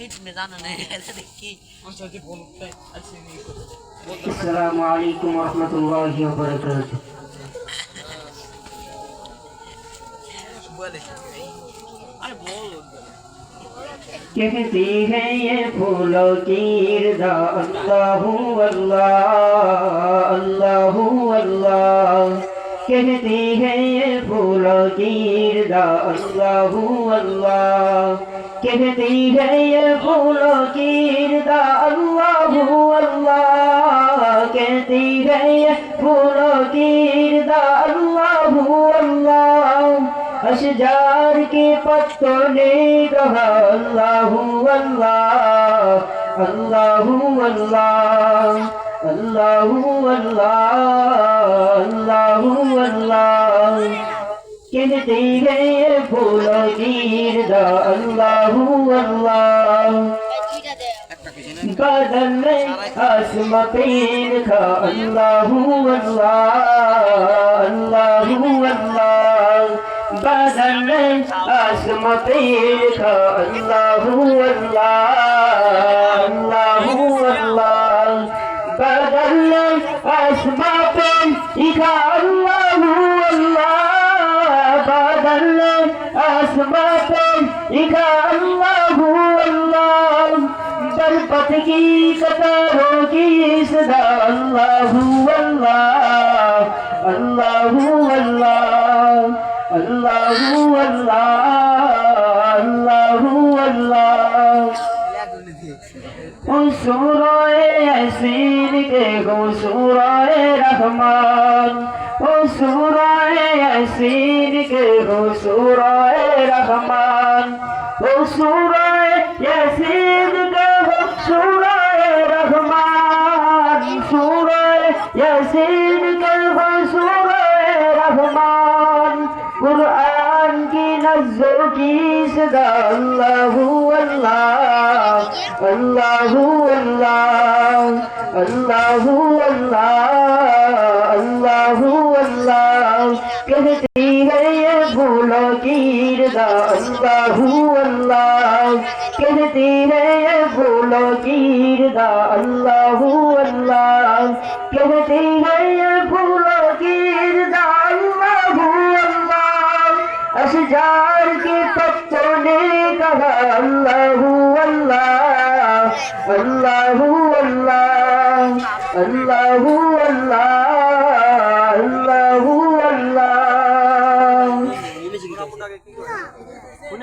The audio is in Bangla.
हिट में जाना नहीं ऐसा देखिए। अच्छा जी कहती है ये फूलों की रजा अल्लाह अल्लाह अल्लाह। कहती है ये फूलों की گا اللہ اللہ کہتی ہے یہ خونوں کی ردا اللہ اللہ کہتی ہے یہ پھولوں کی ردا اللہ اللہ اشجار کے پتوں نے کہا اللہ اللہ اللہ اللہ اللہ اللہ اللہ اللہ কেঁদতে গিয়ে ভুলো গির্দ আল্লাহু আল্লাহ বাদল নেই আসমা পেন খা আল্লাহু আল্লাহ আল্লাহু আল্লাহু আল্লাহ আসবাতাম ইখা আল্লাহু আল্লাহ। চল পথ কি কতারো কি সদা আল্লাহু আল্লাহ। আল্লাহু আল্লাহ। আল্লাহু সুরায় রহমান। ও সুরায়সিন কে গো ও সুরায় ইয়াসিন গাও সুরায় রহমান, সুরায় ইয়াসিন গাও সুরায় রহমান। কুরআন কি নজর কি সদা? আল্লাহু আল্লাহ আল্লাহু আল্লাহ আল্লাহু আল্লাহ। আল্লাহু আল্লাহ कहती কেঁদে রে ভুলো গিরদা আল্লাহু আল্লাহ। কেঁদে রে ভুলো গিরদা আল্লাহু আল্লাহ। আসজার কে পত্তনে কহা আল্লাহু আল্লাহ। আল্লাহু আল্লাহ আল্লাহু আল্লাহ।